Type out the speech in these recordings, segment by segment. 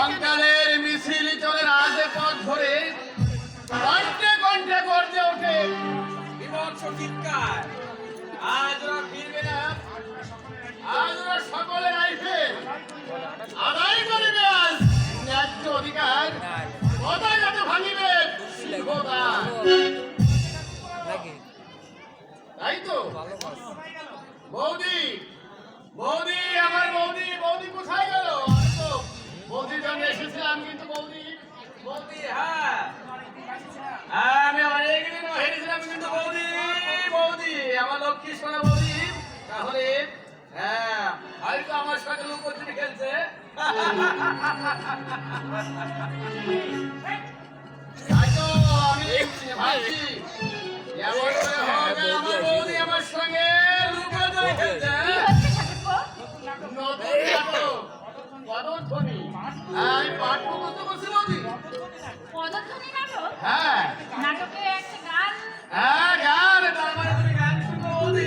অঙ্কালের মিছিল চলে রাজে পথ ধরে। কণ্ঠে কণ্ঠে গর্জে ওঠে। বিভৎস চিৎকার। আজ ওরা ফিরবে না। আজ ওরা সকলে রাইফেল আদায় করিবে আজ। ন্যায্য অধিকার কোথায় যাতে ভাঙিবে? তাই তো? বৌদি বৌদি আমার বৌদি বৌদি কোথায় গেল? এসেছিলাম কিন্তু বৌদি। বৌদি হ্যাঁ। হ্যাঁ, আমি অনেক দিন হেরেছিলাম কিন্তু বৌদি বৌদি আমার লক্ষ্মী সোনা বৌদি। তাহলে হ্যাঁ হয়তো আমার সাথে লুকোচুরি খেলছে। আমি ভাবছি এমন করে আমার বৌদি আমার সঙ্গে লুকোচুরি খেলছে। নতুন নাটক পদধ্বনি। আমি পাঠ মুখস্থ করছি বৌদি পদধ্বনি নাটক? হ্যাঁ। নাটকে একটা গান? হ্যাঁ গান তার মানে তুমি গান শুনব বৌদি।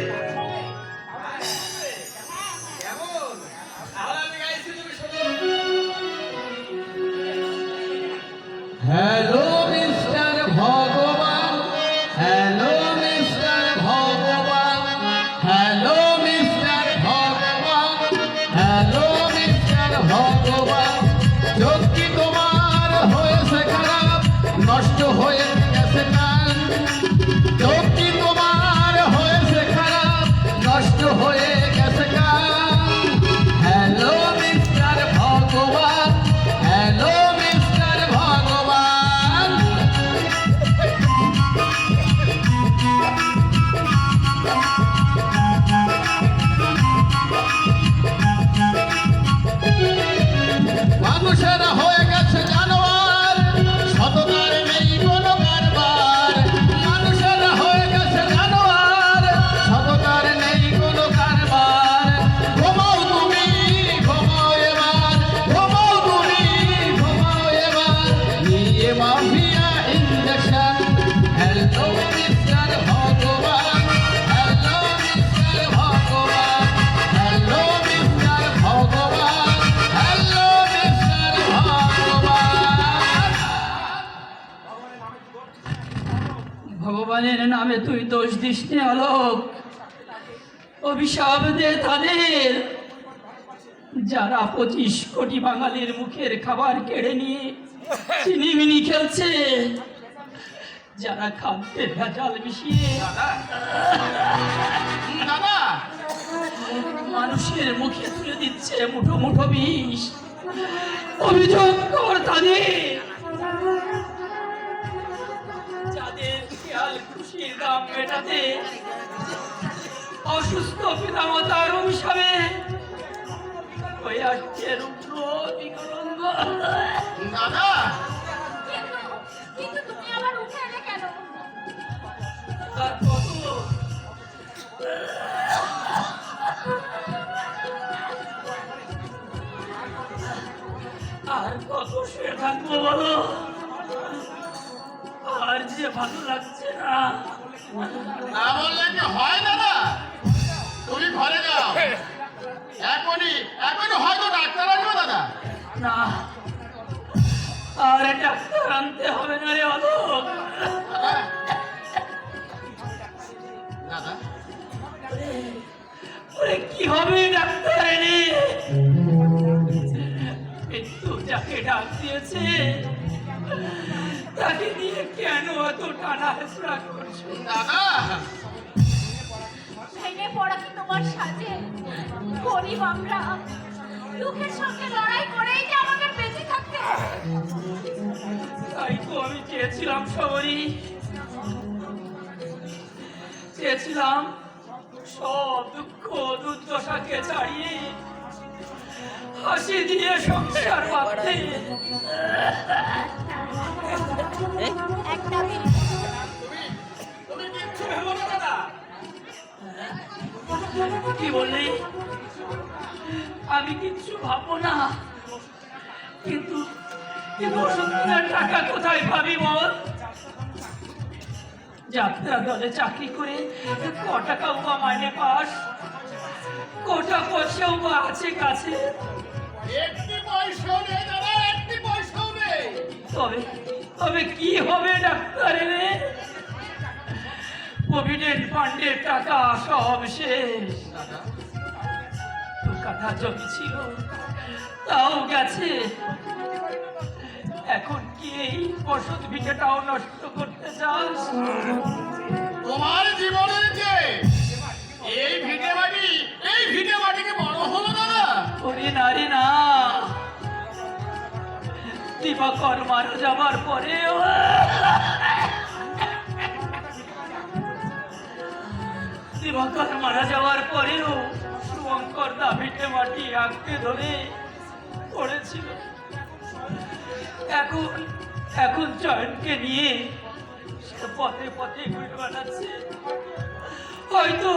কেমন? তাহলে আমি গাইছি তুমি শোনো। হ্যালো মিস্টার ভগবান। হ্যালো মিস্টার ভগবান। হ্যালো মিস্টার ভগবান। হ্যালো মিস্টার ভগবান। নে আলোক অভিশাপ দে তাদের। যারা পঁচিশ কোটি বাঙালির মুখের খাবার কেড়ে নিয়ে চিনিমিনি খেলছে যারা খাদ্যে ভেজাল মিশিয়ে দাদা। মানুষের মুখে তুলে দিচ্ছে মুঠো মুঠো বিষ। অভিযোগ কর তাদের। মেটাতে অসুস্থ পিতামাতার অভিশাপে হয়ে আসছে রুদ্র বিকলঙ্গ। দাদা! কিন্তু কিন্তু তুমি আবার উঠে এলে কেন? তার কত আর কত শুয়ে থাকব বলো? আর যে ভালো লাগছে না। না বললে কি হয় দাদা? তুমি ঘরে যাও। এখনই এখনই হয়তো ডাক্তার আসবে দাদা। না আর ডাক্তার আনতে হবে না রে অলোক দাদা? ওরে কি হবে ডাক্তার এনে? মৃত্যু যাকে ডাক দিয়েছে। তাকে দিয়ে কেন এত টানা হেসড়া করছ? দাদা! ভেঙে পড়া কি তোমার সাজে? গরিব আমরা। দুঃখের সঙ্গে লড়াই করেই যে আমাদের বেঁচে থাকতে তাই তো আমি চেয়েছিলাম সবরই চেয়েছিলাম সব দুঃখ দুর্দশাকে ছাড়িয়ে হাসি দিয়ে সংসার বাঁধতে। কি বললি? আমি কিচ্ছু ভাবো না। কিন্তু টাকা কোথায় পাবি বল? যে দলে চাকরি করে ক টাকাও বা মাইনে পাস কটা পয়সাও বা আছে কাছে। একটি তবে কি হবে ডাক্তার? রে প্রভিডেন্ট ফান্ডের টাকা সব শেষ। কাঠা জমি ছিল তাও গেছে। এখন কি এই বসত ভিটাটাও নষ্ট করতে চাস? তোমার জীবনের যে এই ভিটে মাটি এই ভিটে মাটিকে বড় হলো দাদা ওরে নারী না। দিবাকর মারা যাবার পরেও দিবাকর মারা যাওয়ার পরেও শুভঙ্কর দা ভিটে মাটি আঁকতে ধরে পড়েছিল। এখন এখন জয়নকে নিয়ে সে পথে পথে ঘুরে বেড়াচ্ছে। হয়তো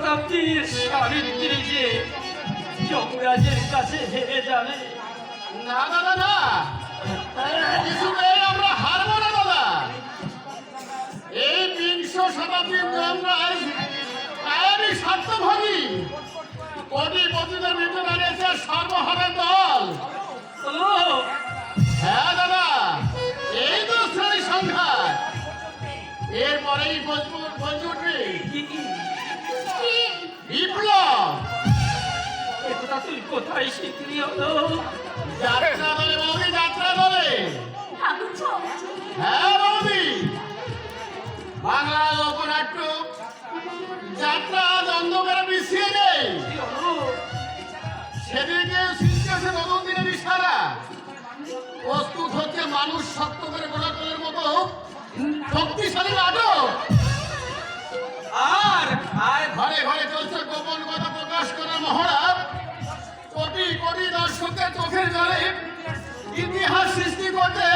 শতাব্দীর সাবিত্রী যে যমরাজের কাছে হেরে যাবে। না দাদা না কিছুতেই আমরা হারবো না, দাদা। এই বিংশ শতাব্দীর যমরাজ কায়ারই স্বার্থভাগী কোটিপতিদের দল কোথায় হলো। যাত্রা দলে বৌদি যাত্রা ঠাকুরপো হ্যাঁ বৌদি বাংলা লোকনাট্য যাত্রা আজ অন্ধকারে মিশিয়ে নেই সেদিকে শিল্পে নতুন দিনের ইশারা। প্রস্তুত হচ্ছে মানুষ শক্ত করে গোলাপলের মতো শক্তিশালী নাটক। আর ঘরে ঘরে চলছে গোপন কথা প্রকাশ করার মহড়া। দর্শকের চোখের জলে। ইতিহাস সৃষ্টি করতে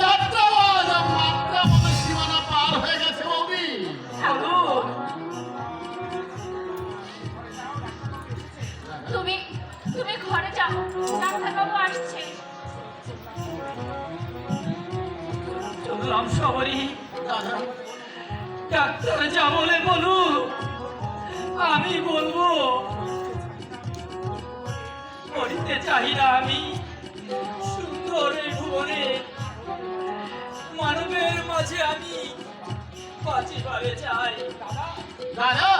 যাত্রা আজ মাত্রা মতো সীমানা পার হয়ে গেছে বৌদি তুমি তুমি ঘরে যাও। ডাক্তারবাবু আসছে। চললাম সবরই দাদা ডাক্তার যা বলে বলুক আমি বলব পড়িতে চাই না আমি। সুন্দর ভুবনে মানবের মাঝে আমি বাঁচিবারে চাই দাদা!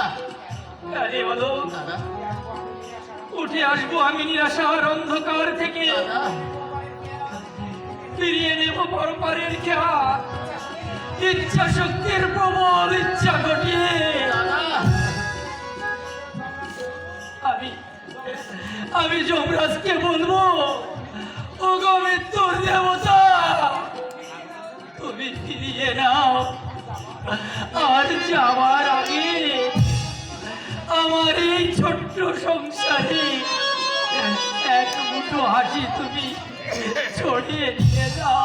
আরে বলো দাদা! উঠে আসব আমি নিরাশার অন্ধকার থেকে। ফিরিয়ে নেব পরপারের খেয়া ইচ্ছা শক্তির প্রবল ইচ্ছা ঘটিয়ে। আমি যমরাজকে বলব ও মৃত্যুর দেবতা, তুমি ফিরিয়ে নাও। আর যাওয়ার আগে আমার এই ছোট্ট সংসারে এক মুঠো হাসি তুমি ছড়িয়ে নিয়ে যাও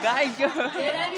Guys,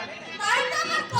来这么快！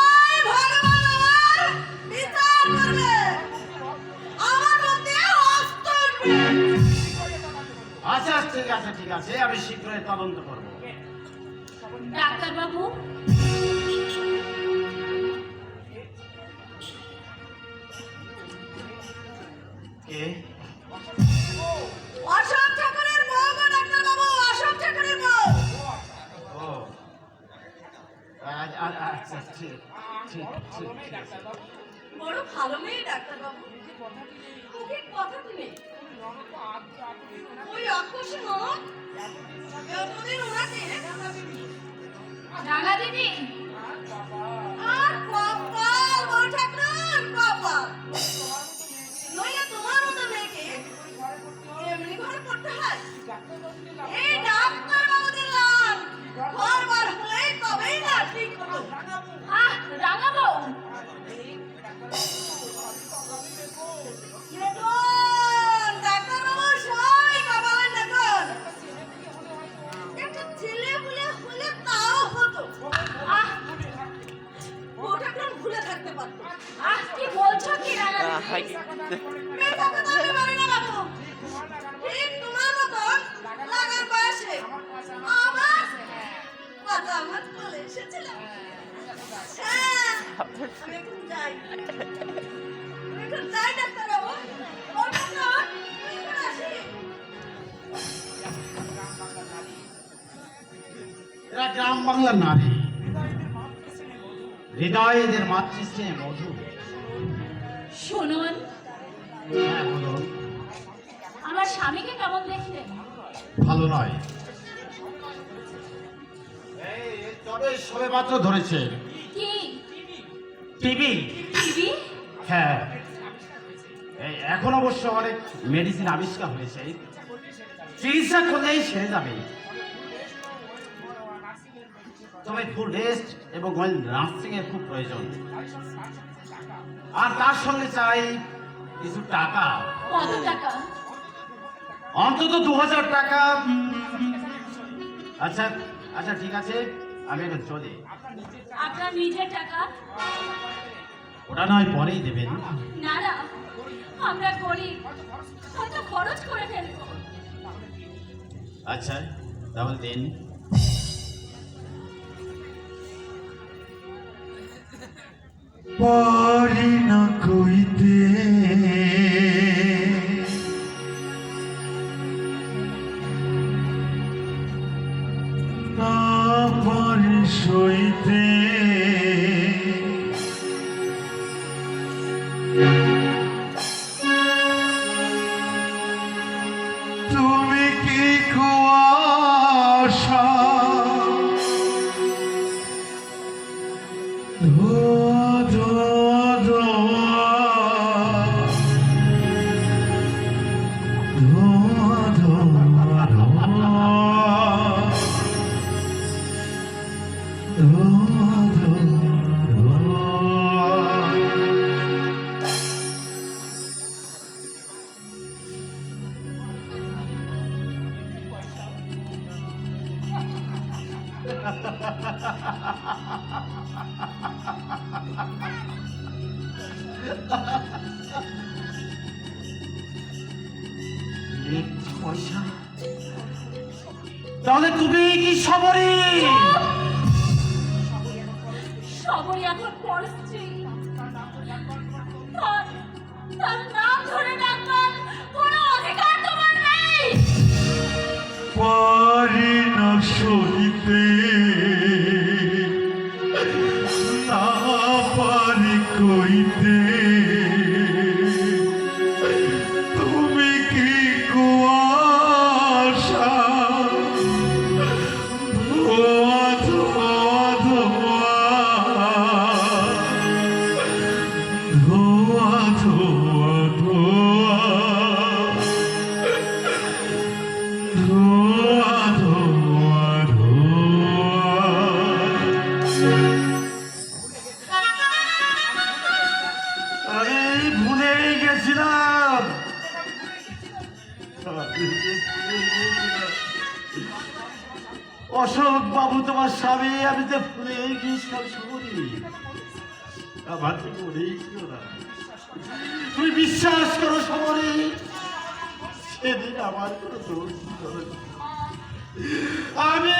আচ্ছা ঠিক আছে ঠিক আছে আমি শীঘ্রই তদন্ত করব। ডাক্তার বাবু কে? অশোক বউ গো ডাক্তার বাবু অশোক বউ। ও। আচ্ছা ঠিক ঠিক ঠিক বড় ভালো মেয়ে ডাক্তার বাবু কথাটি নেই কথা নেই রাঙা দিদি এদের মাতৃস্নেহে মধু। শুনুন। হ্যাঁ বলুন। আমার স্বামীকে কেমন দেখলেন ভালো নয়। এই, তবে সবে মাত্র ধরেছে। কি? টিভি? হ্যাঁ। এই এখন অবশ্য অনেক মেডিসিন আবিষ্কার হয়েছে। চিকিৎসা করলেই সেরে যাবে। তবে ফুল রেস্ট এবং ওয়েল নার্সিং এর খুব প্রয়োজন। আর তার সঙ্গে চাই কিছু টাকা। অন্তত দু হাজার টাকা। আচ্ছা আচ্ছা ঠিক আছে আমি এখন চলি। আপনার নিজের টাকা? ওটা নয় পরেই দেবেন। না না আমরা হয়তো খরচ করে ফেলব। আচ্ছা তাহলে দিন। পারি না কইতে। না পারি সইতে। তুমি কি কুয়াশা ধোয়া joy. সবই এখন পড়ছি তার নাম ধরে ডাকবার কোনো অধিকার তোমার নেই। পারি না সইতে আরে ভুলেই গেছিলাম। অশোক বাবু, তোমার স্বামী, আমি তো ভুলেই গিয়েছিলাম শুনি আমার তো মনেই তুমি বিশ্বাস করো সবরে সেদিন আমার কোনো। আমি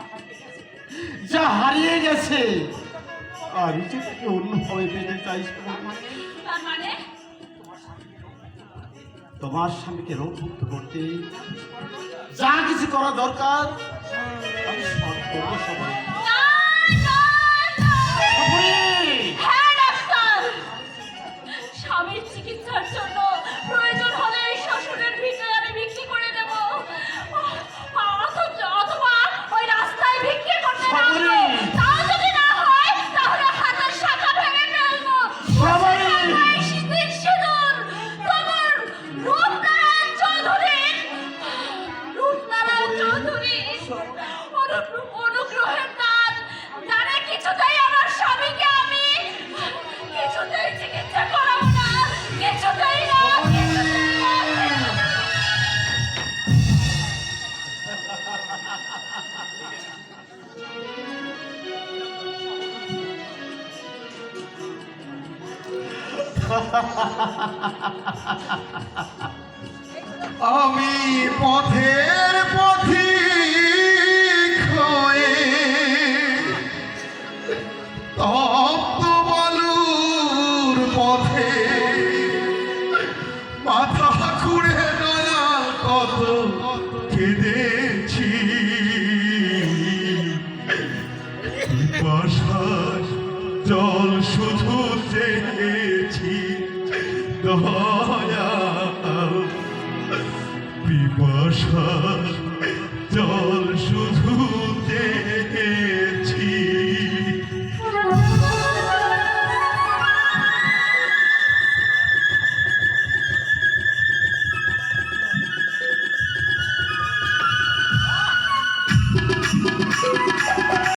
যে তাকে অন্যভাবে পেতে চাই তোমার স্বামীকে রোগমুক্ত করতে যা কিছু করা দরকার, আমি সব করব সবাই। হ্যাঁ স্বামীর চিকিৎসার জন্য